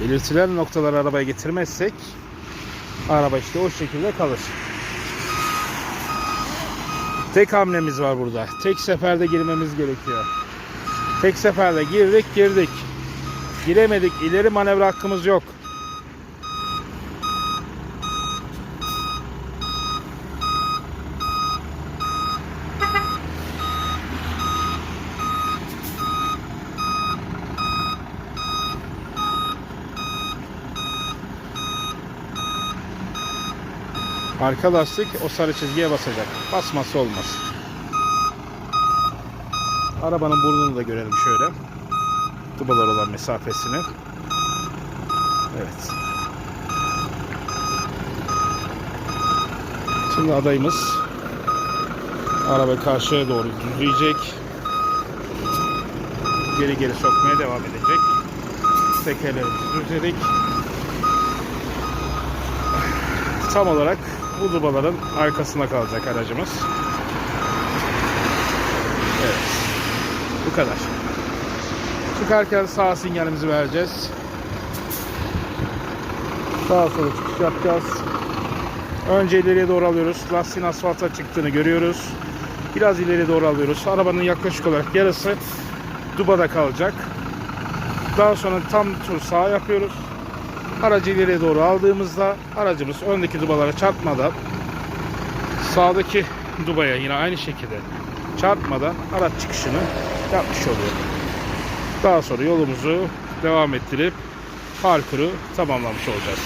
belirtilen noktalara arabaya getirmezsek araba işte o şekilde kalır. Tek hamlemiz var burada. Tek seferde girmemiz gerekiyor. Tek seferde girdik girdik. Giremedik. İleri manevra hakkımız yok. Arka lastik o sarı çizgiye basacak. Basması olmaz. Arabanın burnunu da görelim şöyle. Tıbalar olan mesafesini. Evet. Şimdi adayımız arabayı karşıya doğru düzleyecek. Geri geri sokmaya devam edecek. Tekerlerimizi düzledik. Tam olarak bu dubaların arkasında kalacak aracımız. Evet. Bu kadar. Çıkarken sağ sinyalimizi vereceğiz. Sağa sola çıkış yapacağız. Önce ileriye doğru alıyoruz. Lastiğin asfalta çıktığını görüyoruz. Biraz ileriye doğru alıyoruz. Arabanın yaklaşık olarak yarısı dubada kalacak. Daha sonra tam tur sağ yapıyoruz. Aracı ileriye doğru aldığımızda aracımız öndeki dubalara çarpmadan sağdaki dubaya yine aynı şekilde çarpmadan araç çıkışını yapmış oluyor. Daha sonra yolumuzu devam ettirip parkuru tamamlamış olacağız.